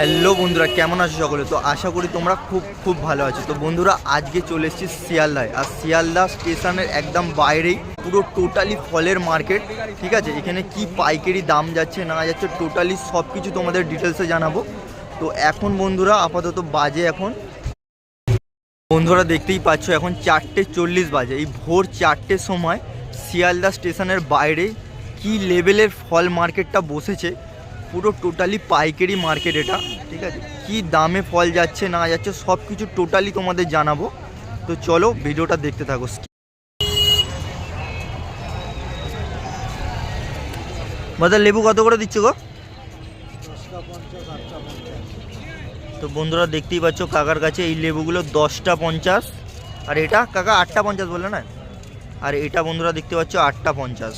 Hello বন্ধুরা, কেমন আছো সকলে? তো আশা করি তোমরা খুব খুব ভালো আছো। তো বন্ধুরা, আজকে চলে এসেছি শিয়ালদায়। আর শিয়ালদা স্টেশনের একদম বাইরেই পুরো টোটালি ফলের মার্কেট, ঠিক আছে? এখানে কি পাইকারি দাম যাচ্ছে, না যাচ্ছে, টোটালি সব কিছু তোমাদের ডিটেলসে জানাব। তো এখন বন্ধুরা, আপাতত বাজে এখন। বন্ধুরা, দেখতেই পাচ্ছ, এখন চারটে চল্লিশ বাজে। এই ভোর চারটের সময় শিয়ালদা স্টেশনের বাইরে কি লেভেলের ফল মার্কেটটা বসেছে পুরো টোটালি পাইকারি মার্কেট এটা, ঠিক আছে? কি দামে ফল যাচ্ছে, না যাচ্ছে সব কিছু টোটালি তোমাদের জানাব। তো চলো ভিডিওটা দেখতে থাকো। বাজার লেবু কত করে দিচ্ছ গো? তো বন্ধুরা, দেখতেই পাচ্ছ কাকার কাছে এই লেবুগুলো দশটা পঞ্চাশ। আর এটা, কাকা আটটা পঞ্চাশ বললে না? আর এটা বন্ধুরা, দেখতে পাচ্ছ আটটা পঞ্চাশ।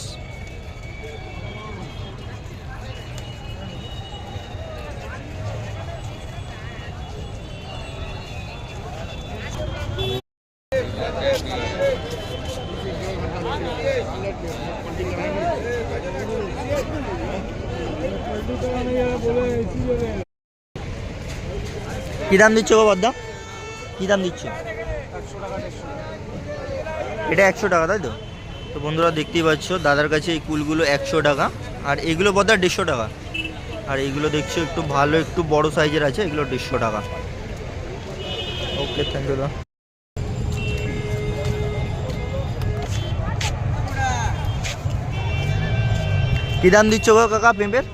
কি দাম দিচ্ছ গো বদ্দা? কি দাম দিচ্ছ? এটা একশো টাকা, তাই তো? তো বন্ধুরা দেখতেই পাচ্ছ, দাদার কাছে এই কুলগুলো একশো টাকা। আর এগুলো বদ্দা দেড়শো টাকা। আর এইগুলো দেখছ একটু ভালো, একটু বড় সাইজের আছে, এগুলো দেড়শো টাকা। ওকে থ্যাংক ইউ কি দাম দিচ্ছ গো কাকা পেঁপের?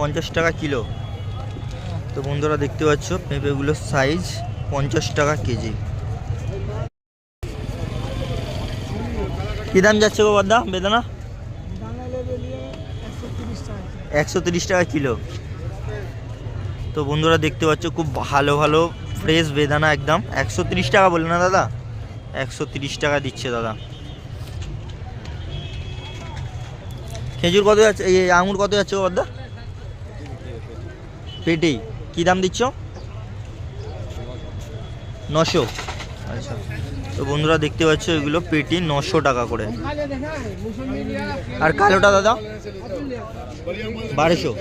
পঞ্চাশ টাকা কিলো। তো বন্ধুরা দেখতে পাচ্ছ, পেঁপেগুলোর সাইজ পঞ্চাশ টাকা কেজি। কী দাম যাচ্ছে গো বদ্দা বেদানা? একশো তিরিশ টাকা কিলো। তো বন্ধুরা দেখতে পাচ্ছ, খুব ভালো ভালো ফ্রেশ বেদানা একদম। একশো তিরিশ টাকা বললে না দাদা? একশো তিরিশ টাকা দিচ্ছে দাদা। খেজুর কত যাচ্ছে, এই আঙুর কত যাচ্ছে গো পেটেই কী দাম দিচ্ছ? নশো। আচ্ছা। তো বন্ধুরা দেখতে পাচ্ছ এগুলো পেটি নশো টাকা করে। আর কালোটা দাদা? বারোশো।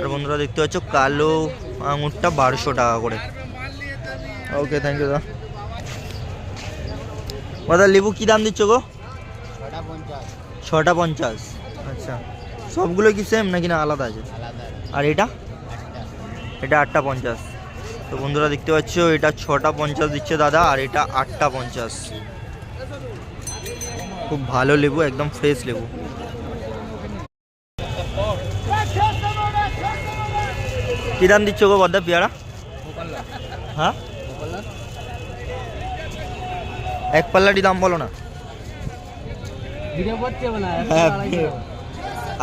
আর বন্ধুরা দেখতে পাচ্ছ কালো আঙুরটা বারোশো টাকা করে। ওকে থ্যাংক ইউ দাদা। দাদা লেবু কী দাম দিচ্ছ গো? ছটা পঞ্চাশ। আচ্ছা। সবগুলো কি সেম নাকি না আলাদা আছে? আর এটা? এটা আটটা পঞ্চাশ। তো বন্ধুরা দেখতে পাচ্ছ এটা ছটা পঞ্চাশ দিচ্ছে দাদা আর এটা আটটা পঞ্চাশ। খুব ভালো লেবু একদম ফ্রেশ লেবু। কি দাম দিচ্ছ গো বদ্দা পেয়ারা? হ্যাঁ? এক পাল্লাটি দাম বলো না। হ্যাঁ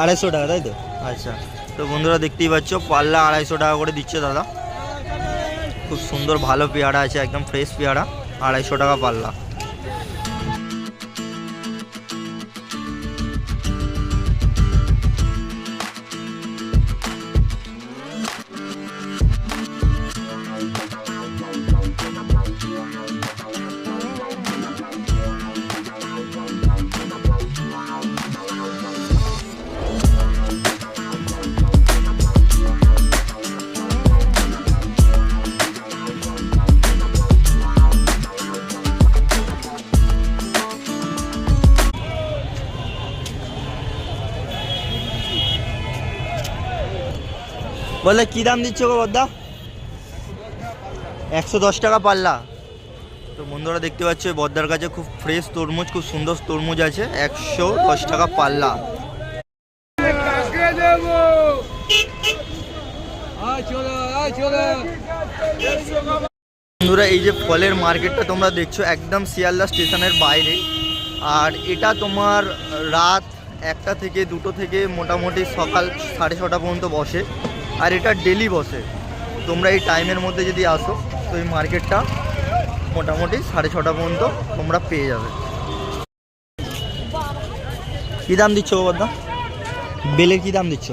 আড়াইশো টাকা তাই তো? আচ্ছা। তো বন্ধুরা দেখতেই পাচ্ছ, পাল্লা আড়াইশো টাকা করে দিচ্ছে দাদা। খুব সুন্দর ভালো পেয়ারা আছে, একদম ফ্রেশ পেয়ারা, আড়াইশো টাকা পাল্লা। বলে, কি দাম দিচ্ছ গো বদ্দা? একশো দশ টাকা পাল্লা। তো বন্ধুরা দেখতে পাচ্ছ বদ্দার কাছে খুব ফ্রেশ তরমুজ, খুব সুন্দর তরমুজ আছে, একশো দশ টাকা পাল্লা। বন্ধুরা, এই যে ফলের মার্কেটটা তোমরা দেখছ, একদম শিয়ালদা স্টেশনের বাইরে। আর এটা তোমার রাত একটা থেকে দুটো থেকে মোটামুটি সকাল সাড়ে ছটা পর্যন্ত বসে। আর এটা ডেলি বসে তোমরা এই টাইমের মধ্যে যদি আসো তো এই মার্কেটটা মোটামুটি সাড়ে ছটা পর্যন্ত তোমরা পেয়ে যাবে। কী দাম দিচ্ছ বাবা বেলের কী দাম দিচ্ছ?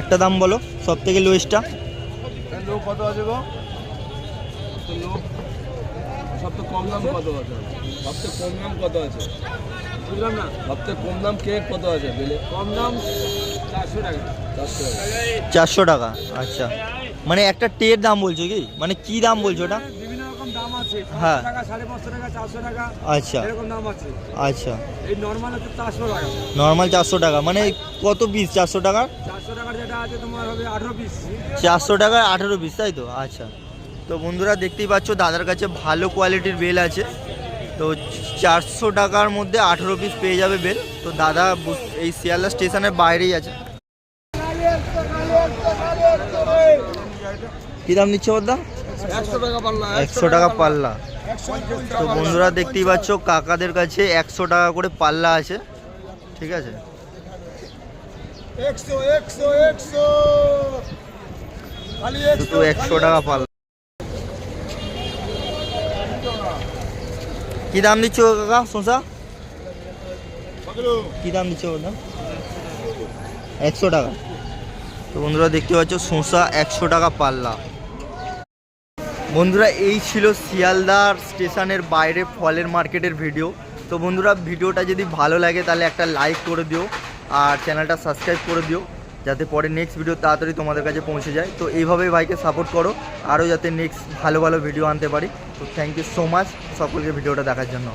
একটা দাম বলো সব থেকে লোয়েস্টটা কত আছে গো? কম দাম কত আছে? সবথেকে কম দাম কত আছে? বুঝলাম না। সবথেকে কম দাম কেক কত আছে বেলে? কম দাম চারশো টাকা। টাকা টাকা আচ্ছা। মানে একটা টের দাম বলছো কি? মানে কি দাম বলছো ওটা? বিভিন্ন রকম দাম আছে। হ্যাঁ। টাকা সাড়ে পাঁচশো টাকা চারশো টাকা আচ্ছা। এরকম দাম আছে। আচ্ছা। এই নর্মাল হচ্ছে চারশো টাকা। নর্মাল চারশো টাকা। মানে কত পিস চারশো টাকার চারশো টাকার যেটা আছে তোমার হবে আঠেরো পিস চারশো টাকার আঠেরো পিস তাই তো? আচ্ছা। তো বন্ধুরা দেখতেই পাচ্ছ দাদার কাছে ভালো কোয়ালিটির বেল আছে। তো চারশো টাকার মধ্যে আঠেরো পিস পেয়ে যাবে বেল তো দাদা এই শিয়ালদা স্টেশনের বাইরেই আছে। কী দাম নিচ্ছে দাম একশো টাকা পাল্লা। একশো টাকা পাল্লা তো বন্ধুরা দেখতেই পাচ্ছ কাকাদের কাছে একশো টাকা করে পাল্লা আছে। ঠিক আছে? একশো। একশো টাকা পাল্লা। কি দাম দিচ্ছ কাকা শশা কি দাম দিচ্ছ দাম একশো টাকা। তো বন্ধুরা দেখতে পাচ্ছ শসা একশো টাকা পাল্লা। বন্ধুরা এই ছিল শিয়ালদার স্টেশনের বাইরে ফলের মার্কেটের ভিডিও। তো বন্ধুরা ভিডিওটা যদি ভালো লাগে তাহলে একটা লাইক করে দিও আর চ্যানেলটা সাবস্ক্রাইব করে দিও। যাতে পরে নেক্সট ভিডিও তাড়াতাড়ি তোমাদের কাছে পৌঁছে যায়। তো এইভাবেই ভাইকে সাপোর্ট করো, আরও যাতে নেক্সট ভালো ভালো ভিডিও আনতে পারি। তো থ্যাংক ইউ সো মাচ সকলকে ভিডিওটা দেখার জন্য।